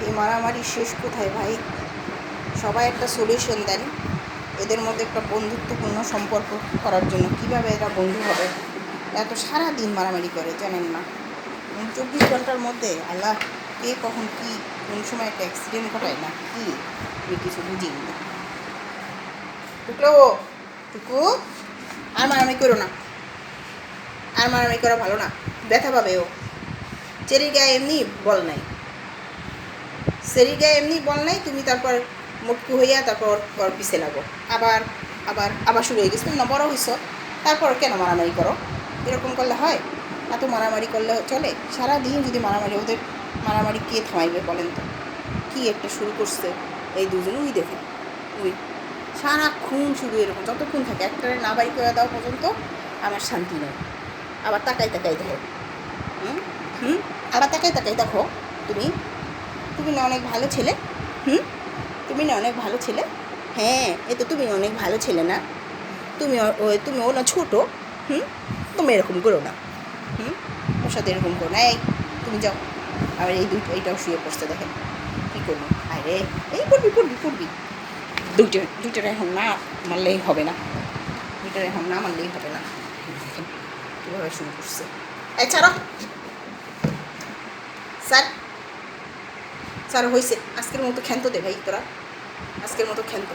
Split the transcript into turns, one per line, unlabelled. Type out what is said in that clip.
এই মারামারি শেষ কোথায় ভাই? সবাই একটা সলিউশন দেন। এদের মধ্যে একটা বন্ধুত্বপূর্ণ সম্পর্ক করার জন্য। কীভাবে এরা বন্ধু হবে? এত সারা দিন মারামারি করে, জানেন না। চব্বিশ ঘণ্টার মধ্যে আল্লাহ, কে কখন কি, কোন সময় একটা অ্যাক্সিডেন্ট ঘটায়? না, কি? আমি কিছু বুঝি না টুকলো টুকু আর মারামারি করো না। আর মারামারি করা ভালো না। ব্যথা পাবে ও। চেরির গায়ে এমনি বল নাই। সেরির গায়ে এমনি বল নাই, তুমি তারপর মুটকু হইয়া তারপর ওর- পিছে লাগো। আবার আবার আবার শুরু হয়ে গেছে। তুমি না বড় হইছ, তারপর কেন মারামারি করো? এরকম করলে হয়? না তো মারামারি করলে চলে? সারা দিন যদি মারামারি, ওদের মারামারি কে থামাইবে বলেন তো? কী একটা শুরু করছে? এই দুজন উই দেখে, উই। সারাক্ষণ শুধু এরকম, যতক্ষণ থাকে একটা না বাড়ি করে দেওয়া পর্যন্ত আমার শান্তি নেই। আবার তাকাই তাকাই দেখো। হুম? হুম? আবার তাকাই তাকাই দেখো তুমি। তুমি না অনেক ভালো ছেলে। হুম? তুমি না অনেক ভালো ছেলে। হ্যাঁ এ তো তুমি অনেক ভালো ছেলে না। তুমি তুমি ও না ছোটো। হুম? তুমি এরকম করো না। হুম? ওর সাথে এরকম করো না। এই, তুমি যাও। আবার এই দুটো, এইটাও শুয়ে পড়ছে, দেখেন। কী করব? আরে, এই পড়বি পড়বি পড়বি। দুইটা, দুইটার এখন না মারলেই হবে না। দুইটার এখন না মারলেই হবে না। কীভাবে শুরু করছে এই ছাড়ো। স্যার। স্যার হয়েছে আজকের মতো ক্ষান্ত দে ভাই তোরা। আজকের মতো ক্ষান্ত।